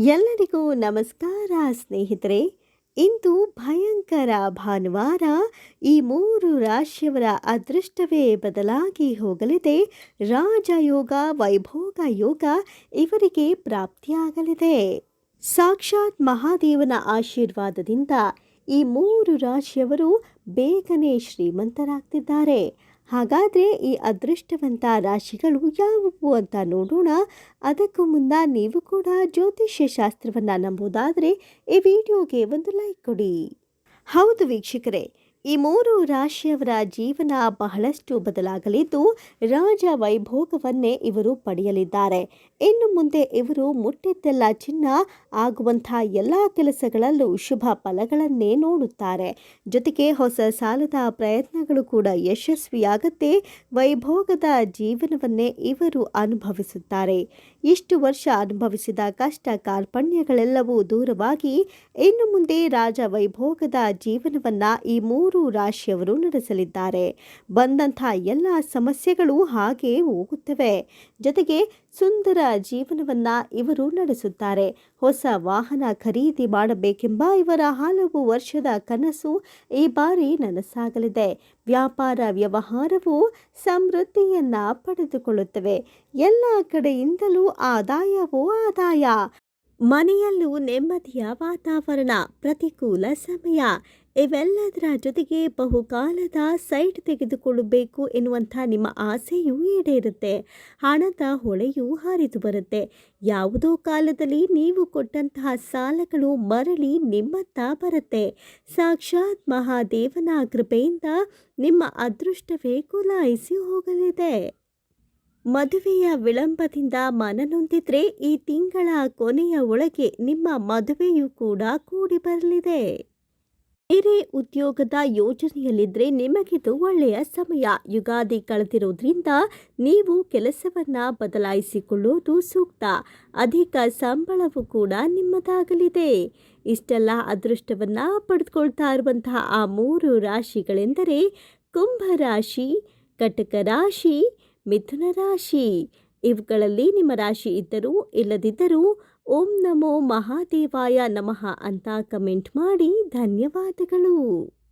ಎಲ್ಲರಿಗೂ ನಮಸ್ಕಾರ ಸ್ನೇಹಿತರೆ. ಇಂದು ಭಯಂಕರ ಭಾನುವಾರ ಈ ಮೂರು ರಾಶಿಯವರ ಅದೃಷ್ಟವೇ ಬದಲಾಗಿ ಹೋಗಲಿದೆ. ರಾಜಯೋಗ, ವೈಭೋಗ ಯೋಗ ಇವರಿಗೆ ಪ್ರಾಪ್ತಿಯಾಗಲಿದೆ. ಸಾಕ್ಷಾತ್ ಮಹಾದೇವನ ಆಶೀರ್ವಾದದಿಂದ ಈ ಮೂರು ರಾಶಿಯವರು ಬೇಗನೆ ಶ್ರೀಮಂತರಾಗ್ತಿದ್ದಾರೆ. ಹಾಗಾದರೆ ಈ ಅದೃಷ್ಟವಂತ ರಾಶಿಗಳು ಯಾವುವು ಅಂತ ನೋಡೋಣ. ಅದಕ್ಕೂ ಮುನ್ನ ನೀವು ಕೂಡ ಜ್ಯೋತಿಷ್ಯ ಶಾಸ್ತ್ರವನ್ನು ನಂಬುವುದಾದರೆ ಈ ವಿಡಿಯೋಗೆ ಒಂದು ಲೈಕ್ ಕೊಡಿ. ಹೌದು ವೀಕ್ಷಕರೇ ಈ ಮೂರು ರಾಶಿಯವರ ಜೀವನ ಬಹಳಷ್ಟು ಬದಲಾಗಲಿದ್ದು ರಾಜ ವೈಭೋಗವನ್ನೇ ಇವರು ಪಡೆಯಲಿದ್ದಾರೆ. ಇನ್ನು ಮುಂದೆ ಇವರು ಮುಟ್ಟಿದ್ದೆಲ್ಲ ಚಿನ್ನ ಆಗುವಂಥ ಎಲ್ಲ ಕೆಲಸಗಳಲ್ಲೂ ಶುಭ ಫಲಗಳನ್ನೇ ನೋಡುತ್ತಾರೆ. ಜೊತೆಗೆ ಹೊಸ ಸಾಲದ ಪ್ರಯತ್ನಗಳು ಕೂಡ ಯಶಸ್ವಿಯಾಗತ್ತೆ ವೈಭೋಗದ ಜೀವನವನ್ನೇ ಇವರು ಅನುಭವಿಸುತ್ತಾರೆ. ಇಷ್ಟು ವರ್ಷ ಅನುಭವಿಸಿದ ಕಷ್ಟ ಕಾರ್ಪಣ್ಯಗಳೆಲ್ಲವೂ ದೂರವಾಗಿ ಇನ್ನು ಮುಂದೆ ರಾಜ ವೈಭೋಗದ ಜೀವನವನ್ನ ಈ ಮೂರು ರಾಶಿಯವರು ನಡೆಸಲಿದ್ದಾರೆ. ಬಂದಂಥ ಎಲ್ಲ ಸಮಸ್ಯೆಗಳು ಹಾಗೆ ಹೋಗುತ್ತವೆ. ಜೊತೆಗೆ ಸುಂದರ ಜೀವನವನ್ನ ಇವರು ನಡೆಸುತ್ತಾರೆ. ಹೊಸ ವಾಹನ ಖರೀದಿ ಮಾಡಬೇಕೆಂಬ ಇವರ ಹಲವು ವರ್ಷದ ಕನಸು ಈ ಬಾರಿ ನನಸಾಗಲಿದೆ. ವ್ಯಾಪಾರ ವ್ಯವಹಾರವು ಸಮೃದ್ಧಿಯನ್ನ ಪಡೆದುಕೊಳ್ಳುತ್ತವೆ. ಎಲ್ಲ ಕಡೆಯಿಂದಲೂ ಆದಾಯವೂ ಆದಾಯ. ಮನೆಯಲ್ಲೂ ನೆಮ್ಮದಿಯ ವಾತಾವರಣ, ಪ್ರತಿಕೂಲ ಸಮಯ. ಇವೆಲ್ಲದರ ಜೊತೆಗೆ ಬಹುಕಾಲದ ಸೈಟ್ ತೆಗೆದುಕೊಳ್ಳಬೇಕು ಎನ್ನುವಂಥ ನಿಮ್ಮ ಆಸೆಯೂ ಈಡೇರುತ್ತೆ. ಹಣದ ಹೊಳೆಯೂ ಹರಿದು ಬರುತ್ತೆ. ಯಾವುದೋ ಕಾಲದಲ್ಲಿ ನೀವು ಕೊಟ್ಟಂತಹ ಸಾಲಗಳು ಮರಳಿ ನಿಮ್ಮತ್ತ ಬರುತ್ತೆ. ಸಾಕ್ಷಾತ್ ಮಹಾದೇವನ ಕೃಪೆಯಿಂದ ನಿಮ್ಮ ಅದೃಷ್ಟವೇ ಕುಲಾಯಿಸಿ ಹೋಗಲಿದೆ. ಮದುವೆಯ ವಿಳಂಬದಿಂದ ಮನನೊಂದಿದ್ರೆ ಈ ತಿಂಗಳ ಕೊನೆಯ ಒಳಗೆ ನಿಮ್ಮ ಮದುವೆಯೂ ಕೂಡ ಕೂಡಿ ಬರಲಿದೆ. ಬೇರೆ ಉದ್ಯೋಗದ ಯೋಜನೆಯಲ್ಲಿದ್ದರೆ ನಿಮಗಿದು ಒಳ್ಳೆಯ ಸಮಯ. ಯುಗಾದಿ ಕಳೆದಿರೋದ್ರಿಂದ ನೀವು ಕೆಲಸವನ್ನ ಬದಲಾಯಿಸಿಕೊಳ್ಳುವುದು ಸೂಕ್ತ. ಅಧಿಕ ಸಂಬಳವೂ ಕೂಡ ನಿಮ್ಮದಾಗಲಿದೆ. ಇಷ್ಟೆಲ್ಲ ಅದೃಷ್ಟವನ್ನು ಪಡೆದುಕೊಳ್ತಾ ಇರುವಂತಹ ಆ ಮೂರು ರಾಶಿಗಳೆಂದರೆ ಕುಂಭ ರಾಶಿ, ಕಟಕ ರಾಶಿ, ಮಿಥುನ ರಾಶಿ. ಇವುಗಳಲ್ಲಿ ನಿಮ್ಮ ರಾಶಿ ಇದ್ದರೂ ಇಲ್ಲದಿದ್ದರೂ ಓಂ ನಮೋ ಮಹಾದೇವಾಯ ನಮಃ ಅಂತ ಕಮೆಂಟ್ ಮಾಡಿ ಧನ್ಯವಾದಗಳು.